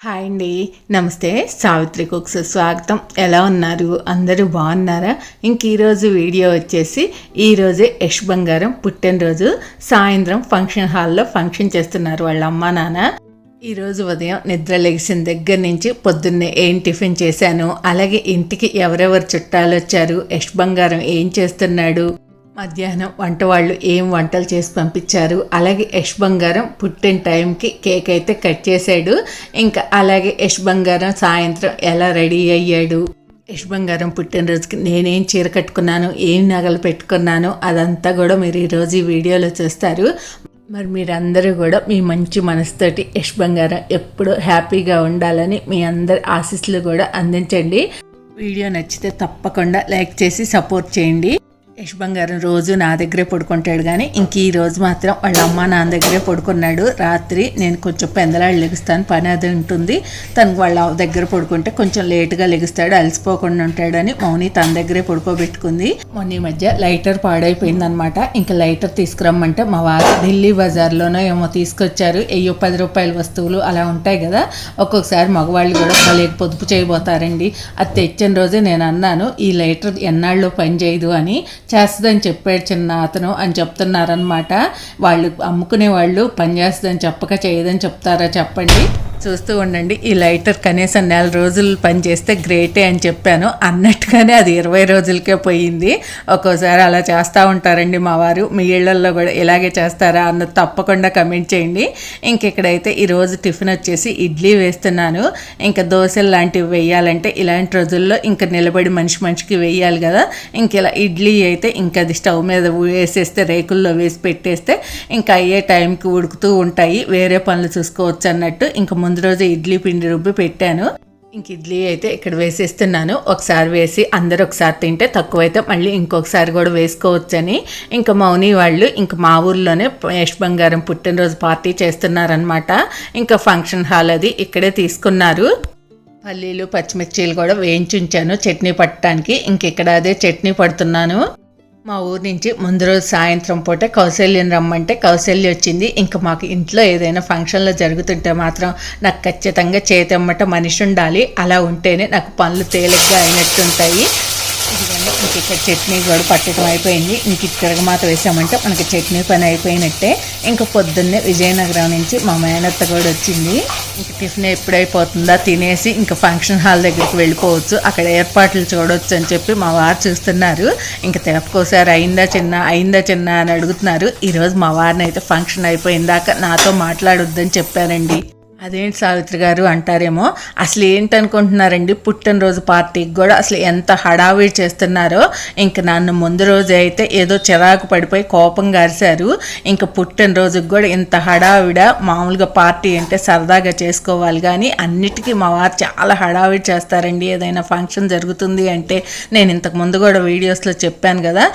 Hi అండి. నమస్తే. Savitri cooks స్వాగతం. ఎలా ఉన్నారు? అందరూ బాగున్నారా? ఇంక ఈరోజు వీడియో వచ్చేసి ఈరోజే యష్ బంగారం పుట్టినరోజు. సాయంత్రం ఫంక్షన్ హాల్లో ఫంక్షన్ చేస్తున్నారు వాళ్ళ అమ్మ నాన్న. ఈరోజు ఉదయం నిద్ర లెగిసిన దగ్గర నుంచి పొద్దున్నే ఏం టిఫిన్ చేశాను? అలాగే ఇంటికి ఎవరెవరు చుట్టాలు వచ్చారు యష్ బంగారం ఏం చేస్తున్నాడు? మధ్యాహ్నం వంట వాళ్ళు ఏం వంటలు చేసి పంపించారు. అలాగే యష్ బంగారం పుట్టిన టైంకి కేక్ అయితే కట్ చేశాడు ఇంకా అలాగే యష్ బంగారం సాయంత్రం ఎలా రెడీ అయ్యాడు? యష్ బంగారం పుట్టినరోజుకి నేనేం చీర కట్టుకున్నాను ఏం నగలు పెట్టుకున్నాను అదంతా కూడా మీరు ఈరోజు ఈ వీడియోలో చూస్తారు. మరి మీరందరూ కూడా మీ మంచి మనసుతోటి యష్ బంగారం ఎప్పుడు హ్యాపీగా ఉండాలని మీ అందరి ఆశీస్సులు కూడా అందించండి. వీడియో నచ్చితే తప్పకుండా లైక్ చేసి సపోర్ట్ చేయండి. యష్ బంగారం రోజు నా దగ్గరే పడుకుంటాడు కానీ ఇంక ఈ రోజు మాత్రం వాళ్ళ అమ్మ నాన్న దగ్గరే పడుకున్నాడు. రాత్రి నేను కొంచెం పెందలాడు లెగుస్తాను పని అది ఉంటుంది. తనకు వాళ్ళ దగ్గర పడుకుంటే కొంచెం లేటుగా లెగుస్తాడు అలసిపోకుండా ఉంటాడని మౌని తన దగ్గరే పడుకోబెట్టుకుంది. మొన్న ఈ మధ్య లైటర్ పాడైపోయింది అనమాట ఇంకా లైటర్ తీసుకురమ్మంటే మా వారు ఢిల్లీ బజార్లోనో ఏమో తీసుకొచ్చారు. అయ్యో పది రూపాయల వస్తువులు అలా ఉంటాయి కదా. ఒక్కొక్కసారి మగవాళ్ళు కూడా వాళ్ళకి పొదుపు చేయబోతారండి. అది తెచ్చిన రోజే నేను అన్నాను ఈ లైటర్ ఎన్నాళ్ళు పని చేయదు అని. చేస్తుందని చెప్పాడు చిన్న అతను అని చెప్తున్నారనమాట వాళ్ళు అమ్ముకునే వాళ్ళు పని చేస్తుందని చెప్పక చేయదని చెప్తారా చెప్పండి. చూస్తూ ఉండండి. ఈ లైటర్ కనీసం నెల రోజులు పనిచేస్తే గ్రేటే అని చెప్పాను. అన్నట్టుగానే అది ఇరవై రోజులకే పోయింది. ఒక్కోసారి అలా చేస్తూ ఉంటారండి మా వారు. మీ ఇళ్ళల్లో కూడా ఇలాగే చేస్తారా అన్నది తప్పకుండా కమెంట్ చేయండి. ఇంక ఇక్కడైతే ఈరోజు టిఫిన్ వచ్చేసి ఇడ్లీ వేస్తున్నాను. ఇంకా దోశలు లాంటివి వేయాలంటే ఇలాంటి రోజుల్లో ఇంకా నిలబడి మనిషి మనిషికి వేయాలి కదా. ఇంక ఇలా ఇడ్లీ అయితే ఇంకా అది స్టవ్ మీద వేసేస్తే రేకుల్లో వేసి పెట్టేస్తే ఇంకా అయ్యే టైంకి ఉడుకుతూ ఉంటాయి. వేరే పనులు చూసుకోవచ్చు అన్నట్టు. ఇంకా ముందు రోజు ఇడ్లీ పిండి రుబ్బి పెట్టాను. ఇంక ఇడ్లీ అయితే ఇక్కడ వేసేస్తున్నాను. ఒకసారి వేసి అందరు ఒకసారి తింటే తక్కువైతే మళ్ళీ ఇంకొకసారి కూడా వేసుకోవచ్చని. ఇంకా మౌని వాళ్ళు ఇంకా మా ఊర్లోనే యష్ బంగారం పుట్టినరోజు పార్టీ చేస్తున్నారనమాట ఇంకా ఫంక్షన్ హాల్ అది ఇక్కడే తీసుకున్నారు. పల్లీలు పచ్చిమిర్చీలు కూడా వేయించుంచాను చట్నీ పట్టడానికి. ఇంక ఇక్కడ అదే చట్నీ పడుతున్నాను. మా ఊరు నుంచి ముందు రోజు సాయంత్రం పూట కౌశల్యం రమ్మంటే కౌశల్య వచ్చింది. ఇంకా మాకు ఇంట్లో ఏదైనా ఫంక్షన్లో జరుగుతుంటే మాత్రం నాకు ఖచ్చితంగా చేతమ్మట మనిషి ఉండాలి. అలా ఉంటేనే నాకు పనులు తేలిగ్గా అయినట్టుంటాయి. ఇదిగోండి ఇంక ఇక్కడ చట్నీ కూడా పట్టడం అయిపోయింది. ఇంక ఇక్కడ మాత్రం వేసామంటే మనకి చట్నీ పని అయిపోయినట్టే. ఇంకా పొద్దున్నే విజయనగరం నుంచి మా మేనత్త కూడా వచ్చింది. ఇంక టిఫిన్ ఎప్పుడైపోతుందా తినేసి ఇంకా ఫంక్షన్ హాల్ దగ్గరికి వెళ్ళిపోవచ్చు. అక్కడ ఏర్పాట్లు చూడవచ్చు అని చెప్పి మా వారు చూస్తున్నారు. ఇంకా తెలపకోసారి అయిందా చిన్న అయిందా చిన్న అని అడుగుతున్నారు. ఈరోజు మా వారిని అయితే ఫంక్షన్ అయిపోయిందాక నాతో మాట్లాడొద్దని చెప్పారండి. అదేంటి సావిత్రి గారు అంటారేమో అసలు ఏంటనుకుంటున్నారండి పుట్టినరోజు పార్టీకి కూడా అసలు ఎంత హడావిడి చేస్తున్నారో ఇంక నన్ను ముందు రోజు అయితే ఏదో చిరాకు పడిపోయి కోపం గారిశారు. ఇంక పుట్టినరోజుకి కూడా ఇంత హడావిడ మామూలుగా పార్టీ అంటే సరదాగా చేసుకోవాలి కానీ అన్నిటికీ మా వారు చాలా హడావిడి చేస్తారండి. ఏదైనా ఫంక్షన్ జరుగుతుంది అంటే నేను ఇంతకు ముందు కూడా వీడియోస్లో చెప్పాను కదా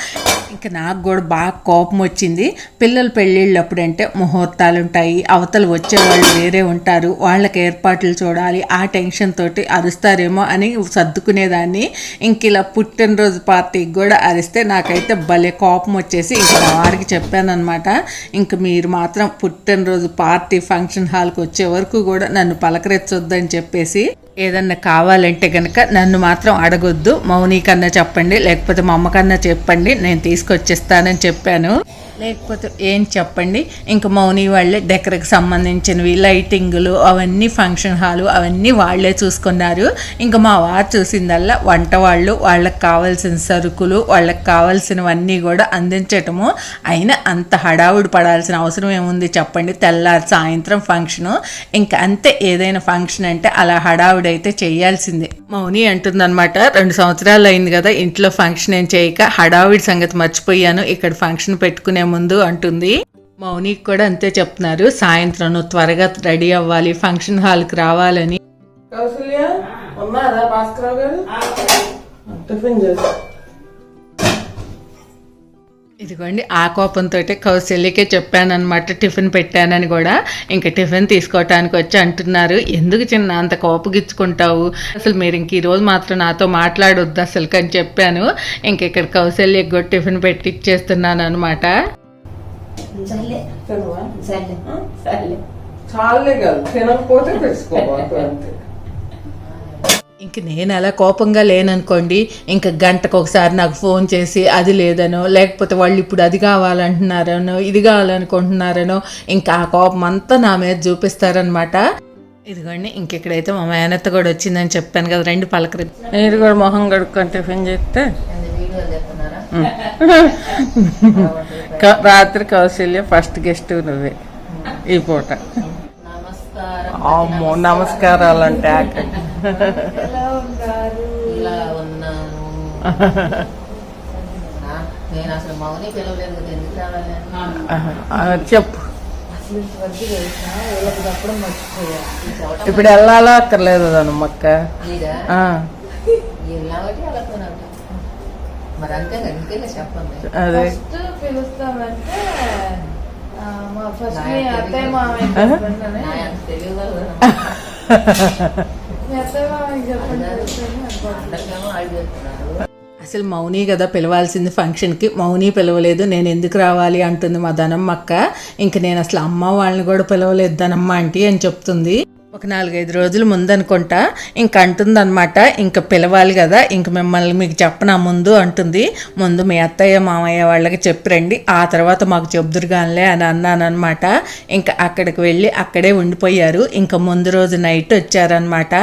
ఇంకా నాకు కూడా బాగా కోపం వచ్చింది. పిల్లలు పెళ్ళిళ్ళు అప్పుడంటే ముహూర్తాలు ఉంటాయి అవతలు వచ్చేవాళ్ళు వేరే ఉంటారు. వాళ్ళకి ఏర్పాట్లు చూడాలి. ఆ టెన్షన్ తోటి అరుస్తారేమో అని సర్దుకునేదాన్ని. ఇంక ఇలా పుట్టినరోజు పార్టీకి కూడా అరిస్తే నాకైతే భలే కోపం వచ్చేసి ఇంకా వారికి చెప్పానమాట ఇంక మీరు మాత్రం పుట్టినరోజు పార్టీ ఫంక్షన్ హాల్కి వచ్చే వరకు కూడా నన్ను పలకరించొద్దని చెప్పేసి ఏదన్నా కావాలంటే కనుక నన్ను మాత్రం అడగొద్దు. మౌనికన్నా చెప్పండి లేకపోతే మా అమ్మకన్నా చెప్పండి నేను తీసుకొచ్చేస్తానని చెప్పాను. లేకపోతే ఏం చెప్పండి? ఇంకా మౌని వాళ్ళే దగ్గరకు సంబంధించినవి లైటింగులు అవన్నీ ఫంక్షన్ హాలు అవన్నీ వాళ్ళే చూసుకున్నారు. ఇంకా మా వారు చూసిందల్లా వంట వాళ్ళు వాళ్ళకి కావాల్సిన సరుకులు వాళ్ళకి కావాల్సినవన్నీ కూడా అందించటము. అయినా అంత హడావుడి పడాల్సిన అవసరం ఏముంది చెప్పండి. తెల్లారి సాయంత్రం ఫంక్షను. ఇంకా అంతే ఏదైనా ఫంక్షన్ అంటే అలా హడావుడి అయితే చేయాల్సిందే. మౌని అంటుందన్నమాట రెండు సంవత్సరాలు అయింది కదా ఇంట్లో ఫంక్షన్ ఏం చేయక హడావిడి సంగతి మర్చిపోయాను ఇక్కడ ఫంక్షన్ పెట్టుకునే ముందు అంటుంది. మౌనికి కూడా అంతే చెప్తున్నారు సాయంత్రం నువ్వు త్వరగా రెడీ అవ్వాలి ఫంక్షన్ హాల్కి రావాలని. కౌసల్య ఉన్నారా భాస్కర్ గారు. టిఫిన్ చేసి. ఇదిగోండి ఆ కోపంతో కౌశల్యకే చెప్పానన్నమాట టిఫిన్ పెట్టానని కూడా. ఇంకా టిఫిన్ తీసుకోవటానికి వచ్చి అంటున్నారు ఎందుకు చిన్న అంత కోపగిచ్చుకుంటావు అసలు మీరు ఇంక ఈరోజు మాత్రం నాతో మాట్లాడొద్దు అసలు అని చెప్పాను. ఇంక ఇక్కడ కౌశల్యకి కూడా టిఫిన్ పెట్టి ఇచ్చేస్తున్నాను అనమాట చాలే కాదు తినకపోతే తెచ్చుకోవాలి అంతే. ఇంక నేను అలా కోపంగా లేననుకోండి ఇంకా గంటకు ఒకసారి నాకు ఫోన్ చేసి అది లేదనో లేకపోతే వాళ్ళు ఇప్పుడు అది కావాలంటున్నారనో ఇది కావాలనుకుంటున్నారనో ఇంకా ఆ కోపం అంతా నా మీద చూపిస్తారనమాట. ఇదిగోండి ఇంకెక్కడైతే మా మేనత్త కూడా వచ్చిందని చెప్పాను కదా రెండు పలకరి మీరు కూడా మొహం కడుక్కొని టిఫిన్ చేస్తే? క- రాత్రి కౌశల్య ఫస్ట్ గెస్ట్ నువ్వే ఈ పూట. అమ్మో నమస్కారాలు అంటే నేను అసలు మౌని పిలవలేదు ఎందుకు రావాలి చెప్పు ఇప్పుడు వెళ్ళాలా అక్కర్లేదు దానమ్మక్క మీరా అంతే చెప్పండి అదే పిలుస్తామంటే ఆ, అసలు మౌని కదా పిలవాల్సింది ఫంక్షన్కి. మౌని పిలవలేదు నేను ఎందుకు రావాలి అంటుంది మా ధనమ్మ అక్క ఇంక నేను అసలు అమ్మ వాళ్ళని కూడా పిలవలేదు ధనమ్మ ఆంటీ అని చెప్తుంది. ఒక నాలుగైదు రోజులు ముందు అనుకుంటా ఇంక అంటుందన్నమాట ఇంక పిలవాలి కదా ఇంక మిమ్మల్ని మీకు చెప్పనా ముందు అంటుంది. ముందు మీ అత్తయ్య మామయ్య వాళ్ళకి చెప్పిరండి ఆ తర్వాత మాకు చెబుదురుగానిలే అని అన్నానమాట ఇంకా అక్కడికి వెళ్ళి అక్కడే ఉండిపోయారు. ఇంకా ముందు రోజు నైట్ వచ్చారనమాట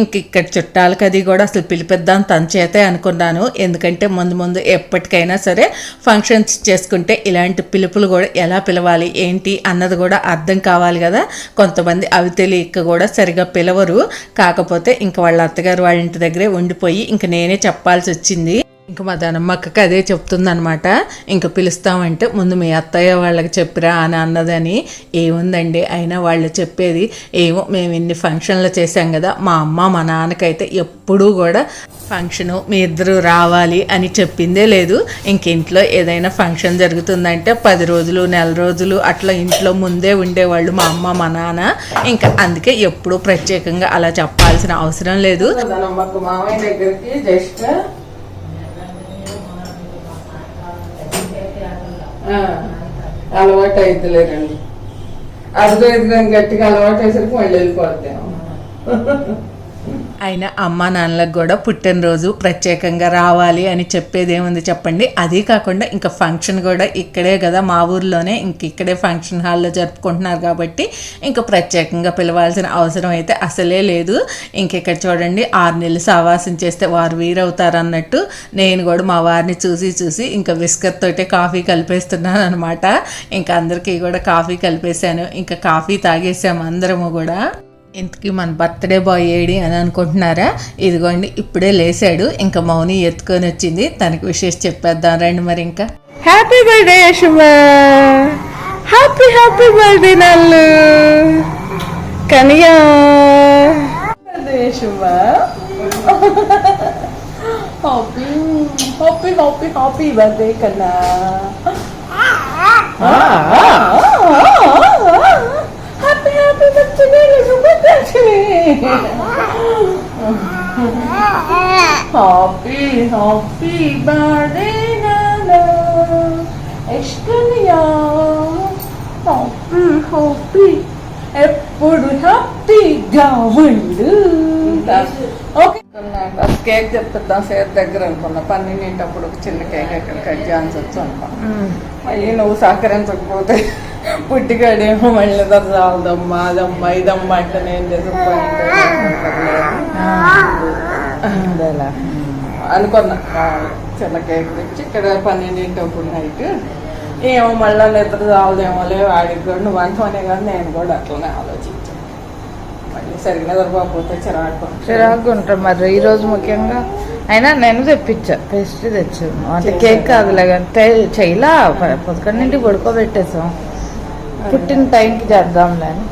ఇంక ఇక్కడ చుట్టాలకి అది కూడా అసలు పిలిపిద్దాం తన చేతే అనుకున్నాను. ఎందుకంటే ముందు ముందు ఎప్పటికైనా సరే ఫంక్షన్స్ చేసుకుంటే ఇలాంటి పిలుపులు కూడా ఎలా పిలవాలి ఏంటి అన్నది కూడా అర్థం కావాలి కదా. కొంతమంది అవి తెలియక కూడా కూడా సరిగా పిలవరు. కాకపోతే ఇంక వాళ్ళ అత్తగారు వాళ్ళ ఇంటి దగ్గరే ఉండిపోయి ఇంక నేనే చెప్పాల్సి వచ్చింది ఇంక మా దానమ్మక్కకి అదే చెప్తుందనమాట ఇంక పిలుస్తామంటే ముందు మీ అత్తయ్య వాళ్ళకి చెప్పిరా అని అన్నదని. ఏముందండి? అయినా వాళ్ళు చెప్పేది ఏమో మేము ఇన్ని ఫంక్షన్లు చేసాం కదా మా అమ్మ మా నాన్నకైతే ఎప్పుడూ కూడా ఫంక్షను మీ ఇద్దరు రావాలి అని చెప్పిందే లేదు. ఇంక ఇంట్లో ఏదైనా ఫంక్షన్ జరుగుతుందంటే పది రోజులు నెల రోజులు అట్లా ఇంట్లో ముందే ఉండేవాళ్ళు మా అమ్మ మా నాన్న. ఇంకా అందుకే ఎప్పుడూ ప్రత్యేకంగా అలా చెప్పాల్సిన అవసరం లేదు. మామయ్య దగ్గరికి జస్ట్ అలవాటు అయితలేరండి అసలు గట్టిగా అలవాటు అయ్యేసరికి మళ్ళీ వెళ్ళిపోతాం అయినా అమ్మ నాన్నలకు కూడా పుట్టినరోజు ప్రత్యేకంగా రావాలి అని చెప్పేది ఏముంది చెప్పండి. అదే కాకుండా ఇంకా ఫంక్షన్ కూడా ఇక్కడే కదా మా ఊర్లోనే ఇంక ఇక్కడే ఫంక్షన్ హాల్లో జరుపుకుంటున్నారు కాబట్టి ఇంకా ప్రత్యేకంగా పిలవాల్సిన అవసరం అయితే అసలే లేదు. ఇంకెక్కడ చూడండి ఆరు నెలలు సావాసం చేస్తే వారు వీరవుతారు అన్నట్టు నేను కూడా మా వారిని చూసి చూసి ఇంకా బిస్కెట్ తోటే కాఫీ కలిపేస్తున్నాను అనమాట ఇంకా అందరికీ కూడా కాఫీ కలిపేశాను ఇంకా కాఫీ తాగేసాము అందరము కూడా. ఇంతకీ మన బర్త్డే బాయ్ ఏడి అని అనుకుంటున్నారా? ఇదిగోండి ఇప్పుడే లేసాడు. ఇంకా మౌని ఎత్తుకొని వచ్చింది. తనకి విశేష చెప్పేద్దాం రండి మరి ఇంకా. Happy birthday Yashuma. Happy happy birthday నల్లు. కనియా. Birthday Yashuma. Happy happy happy happy birthday కన్నా. Happy happy birthday Shubhadarshini happy happy birthday నానా ఎష్కనియా హ్యాపీ హ్యాపీ ఎప్పుడు హ్యాపీగా ఉండు ఓకే కేక్ చెప్తాం సేర్ దగ్గర అనుకున్నా. పన్నెండింటప్పుడు ఒక చిన్న కేక్ ఎక్కడ కట్ చేయాల్సి వచ్చి అనుకున్నా. అయ్యి నువ్వు సహకరించకపోతే పుట్టిగాడేమో మళ్ళీ చాలదమ్మా అదమ్మా ఇదమ్మా అంటే నేను డిసప్పాయింట్ అనుకున్నా. చిన్న కేక్ తెచ్చి ఇక్కడ పన్నెండింటప్పుడు నైట్ ఏమో మళ్ళీ నిద్ర చాలదేమో లే వాడికి కూడా నువ్వు అంటనే కానీ నేను కూడా అట్లనే ఆలోచించాను సరిగ్గా నిద్రపోకపోతే చిరాకు చిరాకు ఉంటాం మరి. ఈ రోజు ముఖ్యంగా అయినా నేను తెప్పించా. పేస్ట్రీ తెచ్చాను. అంటే కేక్ కాదులే కానీ చేయలా. పదకొండింటికి పడుకోబెట్టేసాం పుట్టిన టైంకి చేద్దాంలే అని.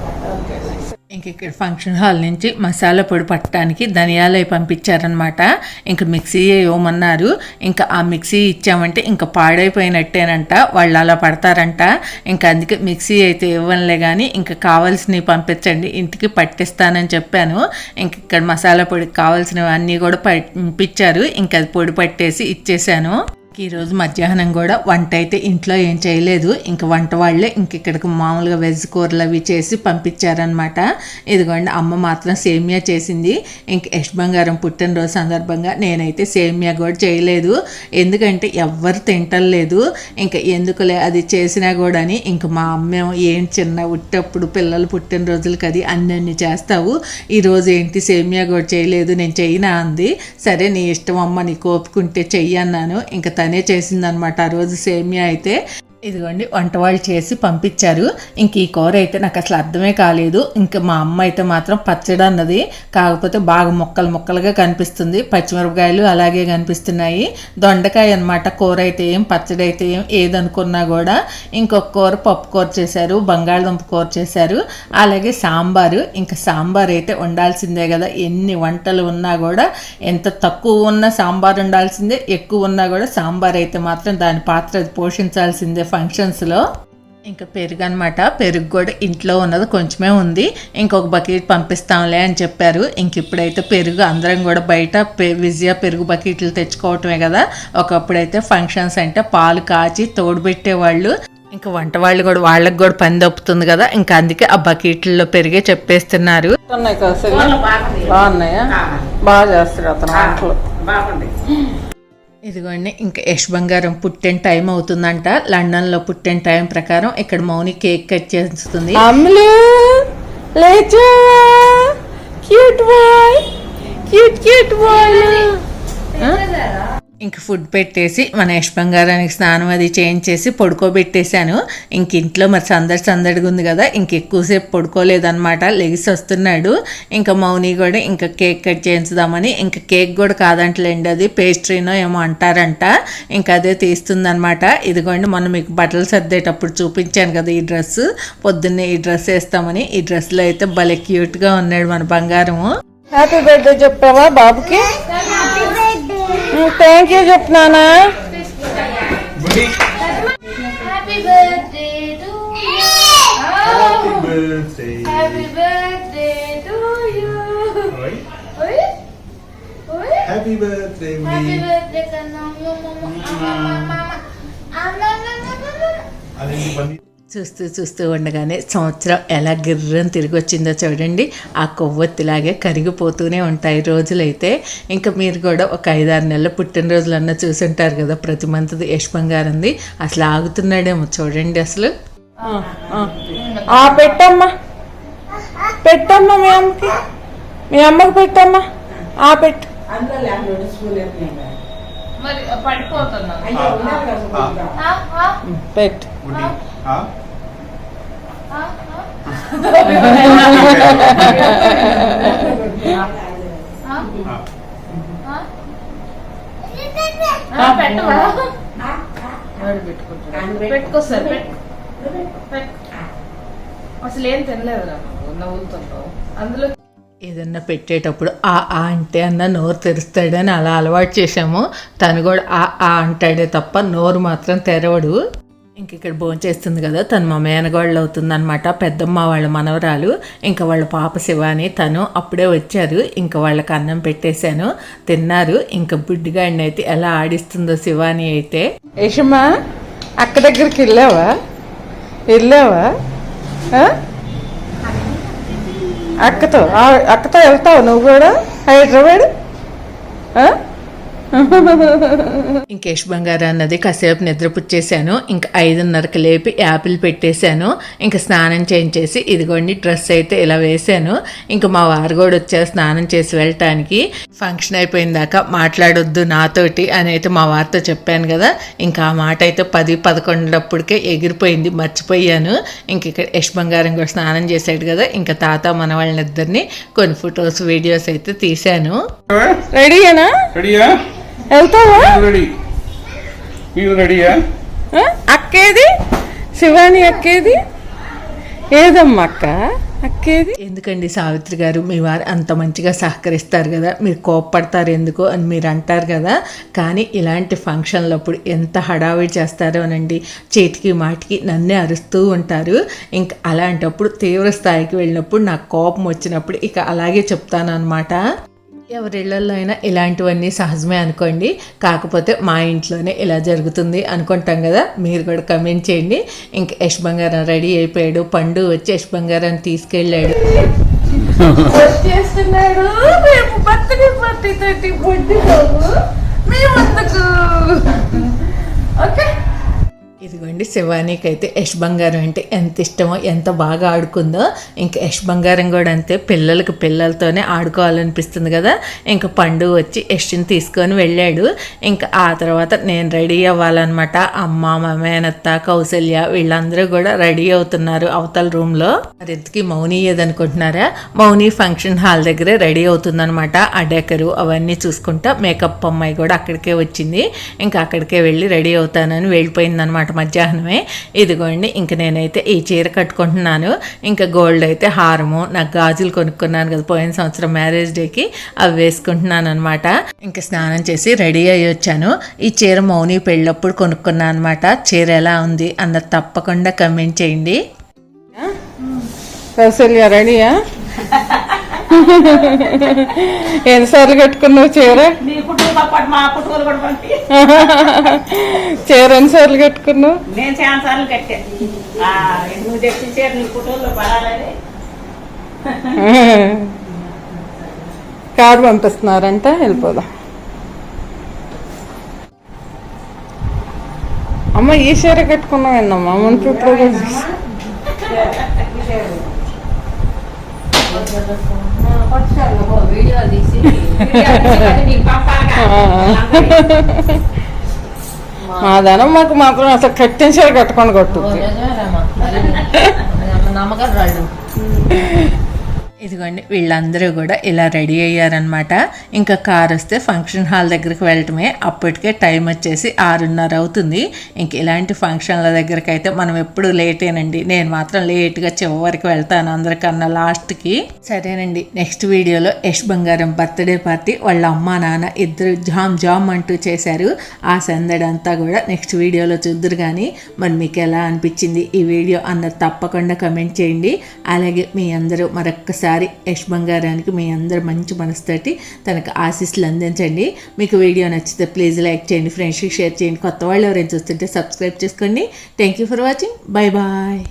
ఇంక ఇక్కడ ఫంక్షన్ హాల్ నుంచి మసాలా పొడి పట్టడానికి ధనియాలు అవి పంపించారనమాట ఇంకా మిక్సీ ఇవ్వమన్నారు. ఇంకా ఆ మిక్సీ ఇచ్చామంటే ఇంకా పాడైపోయినట్టేనంట. వాళ్ళు అలా పడతారంట. ఇంకా అందుకే మిక్సీ అయితే ఇవ్వనులే కానీ ఇంకా కావాల్సినవి పంపించండి. ఇంటికి పట్టిస్తానని చెప్పాను. ఇంక ఇక్కడ మసాలా పొడికి కావాల్సినవి అన్నీ కూడా పంపించారు. ఇంకా అది పొడి పట్టేసి ఇచ్చేసాను. ఈరోజు మధ్యాహ్నం కూడా వంట అయితే ఇంట్లో ఏం చేయలేదు. ఇంక వంట వాళ్ళే ఇంక ఇక్కడికి మామూలుగా వెజ్ కూరలు అవి చేసి పంపించారనమాట ఇదిగోండి అమ్మ మాత్రం సేమియా చేసింది. ఇంక యష్ బంగారం పుట్టినరోజు సందర్భంగా నేనైతే సేమియా కూడా చేయలేదు. ఎందుకంటే ఎవ్వరు తింటలేదు ఇంకా ఎందుకులే అది చేసినా కూడా అని ఇంక మా అమ్మ ఏం చిన్న ఉట్టప్పుడు పిల్లలు పుట్టినరోజులకి అది అన్ని అన్ని చేస్తావు. ఈరోజు ఏంటి సేమియా కూడా చేయలేదు నేను చెయ్యనా అంది. సరే నీ ఇష్టం అమ్మ నీ కోపుకుంటే చెయ్యి అన్నాను. ఇంకా తనే చేసిందనమాట ఆ రోజు సేమియా అయితే ఇదిగోండి వంట వాళ్ళు చేసి పంపించారు. ఇంక ఈ కూర అయితే నాకు అసలు అర్థమే కాలేదు. ఇంకా మా అమ్మ అయితే మాత్రం పచ్చడి అన్నది కాకపోతే బాగా ముక్కలు ముక్కలుగా కనిపిస్తుంది. పచ్చిమిరపకాయలు అలాగే కనిపిస్తున్నాయి. దొండకాయ అన్నమాట కూర అయితే ఏం పచ్చడి అయితే ఏం ఏదనుకున్నా కూడా. ఇంకొక కూర పప్పు కూర చేశారు బంగాళదుంప కూర చేశారు అలాగే సాంబారు. ఇంకా సాంబార్ అయితే ఉండాల్సిందే కదా. ఎన్ని వంటలు ఉన్నా కూడా ఎంత తక్కువ ఉన్న సాంబార్ ఉండాల్సిందే ఎక్కువ ఉన్నా కూడా సాంబార్ అయితే మాత్రం దాని పాత్ర పోషించాల్సిందే ఫంక్షన్స్లో ఇంకా పెరుగు అనమాట పెరుగు కూడా ఇంట్లో ఉన్నది కొంచెమే ఉంది. ఇంకొక బకెట్ పంపిస్తాంలే అని చెప్పారు. ఇంక ఇప్పుడైతే పెరుగు అందరం కూడా బయట పె విజయ పెరుగు బకెట్లు తెచ్చుకోవటమే కదా. ఒకప్పుడైతే ఫంక్షన్స్ అంటే పాలు కాచి తోడుపెట్టేవాళ్ళు ఇంకా వంట వాళ్ళు కూడా వాళ్ళకి కూడా పని దప్పుతుంది కదా. ఇంకా అందుకే ఆ బకెట్లలో పెరిగే చెప్పేస్తున్నారు. బాగున్నాయా బాగా చేస్తాడు అతను ఇదిగోండి ఇంకా యష్ బంగారం పుట్టిన టైం అవుతుందంట. లండన్లో పుట్టిన టైం ప్రకారం ఇక్కడ మౌని కేక్ కట్ చేస్తుంది. Cute boy cute cute boy. ఇంక ఫుడ్ పెట్టేసి మన యష్ బంగారానికి స్నానం అది చేయించేసి పడుకోబెట్టేశాను. ఇంక ఇంట్లో మరి సందడి సందడిగా ఉంది కదా ఇంక ఎక్కువసేపు పడుకోలేదన్నమాట. లెగిసి వస్తున్నాడు. ఇంకా మౌని కూడా ఇంకా కేక్ కట్ చేయించుదామని ఇంకా కేక్ కూడా కాదంటలేండి అది పేస్ట్రీనో ఏమో అంటారంట. ఇంకా అదే తీస్తుందనమాట ఇదిగోండి మొన్న మీకు బట్టలు సర్దేటప్పుడు చూపించాను కదా ఈ డ్రెస్. పొద్దున్నే ఈ డ్రెస్ వేస్తామని ఈ డ్రెస్లో అయితే భలే క్యూట్గా ఉన్నాడు మన బంగారము. హ్యాపీ బర్త్డే చెప్పావా బాబుకి? Thank you, Jopnana. Happy birthday to you. Happy oh, birthday. Happy birthday to you. Oi? Oi? Oi? Happy birthday, me. Happy birthday, Mama. Mama. Mama. Mama. Mama. Mama. Mama. Mama. Mama. చూస్తూ చూస్తూ ఉండగానే సంవత్సరం ఎలా గిర్రని తిరిగి వచ్చిందో చూడండి. ఆ కొవ్వొత్తిలాగే కరిగిపోతూనే ఉంటాయి రోజులైతే. ఇంకా మీరు కూడా ఒక ఐదారు నెలల పుట్టినరోజులన్నా చూసుంటారు కదా ప్రతి మంత్ది యశ్ బంగారంది. అసలు ఆగుతున్నాడేమో చూడండి అసలు. ఆ పెట్టమ్మా. పెట్టమ్మా మీ అమ్మకి. మీ అమ్మకి పెట్టమ్మా. ఆ పెట్టు. Ah ah పెట్టు. అసలు ఏం తినలేదురా నవ్వులుతుంటావు. అందులో ఏదన్నా పెట్టేటప్పుడు ఆ ఆ అంటే అన్న నోరు తెరుస్తాడని అలా అలవాటు చేశాము. తను కూడా ఆ ఆ అంటాడే తప్ప నోరు మాత్రం తెరవడు. ఇంక ఇక్కడ భోంచేస్తుంది కదా తను మా మేనగాళ్ళు అవుతుందనమాట పెద్దమ్మ వాళ్ళ మనవరాలు ఇంకా వాళ్ళ పాప శివాని తను అప్పుడే వచ్చారు. ఇంకా వాళ్ళకి అన్నం పెట్టేశాను తిన్నారు. ఇంకా బుడ్డిగాడిని అయితే ఎలా ఆడిస్తుందో శివాని అయితే. యశమా అక్క దగ్గరికి వెళ్ళావా? వెళ్ళావా? అక్కతో అక్కతో వెళ్తావు నువ్వు కూడా? హైదరాబాద్? ఇంకేష్ బంగారు అన్నది కాసేపు నిద్రపుచ్చేసాను. ఇంకా ఐదున్నరకు లేపి యాపిల్ పెట్టేశాను. ఇంకా స్నానం చేయించేసి ఇదిగోండి డ్రెస్ అయితే ఇలా వేశాను. ఇంకా మా వారు కూడా వచ్చారు స్నానం చేసి వెళ్ళటానికి. ఫంక్షన్ అయిపోయిన దాకా మాట్లాడొద్దు నాతోటి అని అయితే మా వారితో చెప్పాను కదా. ఇంకా ఆ మాట అయితే పది పదకొండప్పటికే ఎగిరిపోయింది మర్చిపోయాను. ఇంక ఇక్కడ యష్ బంగారం కూడా స్నానం చేశాడు కదా. ఇంకా తాత మన వాళ్ళనిద్దరిని కొన్ని ఫొటోస్ వీడియోస్ అయితే తీశాను. రెడీయేనా రెడీయా వెళ్తావా? అక్కేది? శివాని అక్కేది? ఏదమ్మా అక్క? అక్కేది? ఎందుకండి సావిత్రి గారు? మీ వారు అంత మంచిగా సహకరిస్తారు కదా. మీరు కోప్పడతారు ఎందుకు అని మీరు అంటారు కదా. కానీ ఇలాంటి ఫంక్షన్లప్పుడు ఎంత హడావిడి చేస్తారోనండి చేతికి మాటికి నన్నే అరుస్తూ ఉంటారు. ఇంకా అలాంటప్పుడు తీవ్ర స్థాయికి వెళ్ళినప్పుడు నాకు కోపం వచ్చినప్పుడు ఇక అలాగే చెప్తాను అనమాట ఎవరిళ్ళలో అయినా ఇలాంటివన్నీ సహజమే అనుకోండి. కాకపోతే మా ఇంట్లోనే ఇలా జరుగుతుంది అనుకుంటాం కదా. మీరు కూడా కమెంట్ చేయండి. ఇంకా యశ్ బంగారం రెడీ అయిపోయాడు. పండు వచ్చి యశ్ బంగారం తీసుకెళ్ళాడు. ఓకే ఇదిగోండి శివానికి అయితే యష్ బంగారం అంటే ఎంత ఇష్టమో ఎంత బాగా ఆడుకుందో ఇంకా యష్ బంగారం కూడా అంతే పిల్లలకు పిల్లలతోనే ఆడుకోవాలనిపిస్తుంది కదా. ఇంకా పండు వచ్చి యష్ని తీసుకొని వెళ్ళాడు. ఇంకా ఆ తర్వాత నేను రెడీ అవ్వాలన్నమాట. అమ్మ మేనత్త కౌసల్య వీళ్ళందరూ కూడా రెడీ అవుతున్నారు అవతల రూమ్లో. మరి మౌని ఏదనుకుంటున్నారా? మౌని ఫంక్షన్ హాల్ దగ్గరే రెడీ అవుతుందనమాట ఆ డెకరు అవన్నీ చూసుకుంటా మేకప్ అమ్మాయి కూడా అక్కడికే వచ్చింది. ఇంకా అక్కడికే వెళ్ళి రెడీ అవుతానని వెళ్ళిపోయిందనమాట మధ్యాహ్నమే. ఇదిగోండి ఇంక నేనైతే ఈ చీర కట్టుకుంటున్నాను. ఇంకా గోల్డ్ అయితే హారము నాకు గాజులు కొనుక్కున్నాను కదా పోయిన సంవత్సరం మ్యారేజ్ డేకి అవి వేసుకుంటున్నాను అనమాట ఇంకా స్నానం చేసి రెడీ అయ్యి వచ్చాను. ఈ చీర మౌని పెళ్ళప్పుడు కొనుక్కున్నాను అనమాట చీర ఎలా ఉంది అందరు తప్పకుండా కమెంట్ చేయండి. కౌసల్య రెడీయా ఎన్నిసార్లు కట్టుకున్నావు చీర? చీర ఎన్నిసార్లు కట్టుకున్నావు? నేను చాలా సార్లు కట్టా ఆ, నువ్వు తెప్పించారు నీ పుట్టుకలు పడాలని. కారు పంపిస్తున్నారంట వెళ్ళిపోదాం. అమ్మ ఈ చీర కట్టుకున్నావు ఏందమ్మా? మునుపు ఇప్పుడు మా ధనం మాకు మాత్రం అసలు కట్టిన చీర కట్టుకొని ఓ, కొట్టుద్ది నిజమేనమ్మా. మరి అంత నమ్మకం రాళ్ళు ఇదిగోండి వీళ్ళందరూ కూడా ఇలా రెడీ అయ్యారనమాట ఇంకా కార్ వస్తే ఫంక్షన్ హాల్ దగ్గరికి వెళ్ళటమే. అప్పటికే టైం వచ్చేసి ఆరున్నర అవుతుంది. ఇంక ఇలాంటి ఫంక్షన్ల దగ్గరికి అయితే మనం ఎప్పుడు లేటేనండి. నేను మాత్రం లేట్గా చివరికి వెళ్తాను అందరికన్నా లాస్ట్కి. సరేనండి నెక్స్ట్ వీడియోలో యష్ బంగారం బర్త్డే పార్టీ వాళ్ళ అమ్మ నాన్న ఇద్దరు జామ్ జామ్ అంటూ చేశారు. ఆ సందడంతా కూడా నెక్స్ట్ వీడియోలో చూద్దరు కానీ మరి మీకు ఎలా అనిపించింది ఈ వీడియో అన్నది తప్పకుండా కమెంట్ చేయండి. అలాగే మీ అందరూ మరొక్కసారి యశ్ బంగారానికి మీ అందరు మంచి మనసుతోటి తనకు ఆశీస్సులు అందించండి. మీకు వీడియో నచ్చితే ప్లీజ్ లైక్ చేయండి ఫ్రెండ్స్కి షేర్ చేయండి. కొత్త వాళ్ళు ఎవరైనా చూస్తుంటే సబ్స్క్రైబ్ చేసుకోండి. Thank you for watching bye bye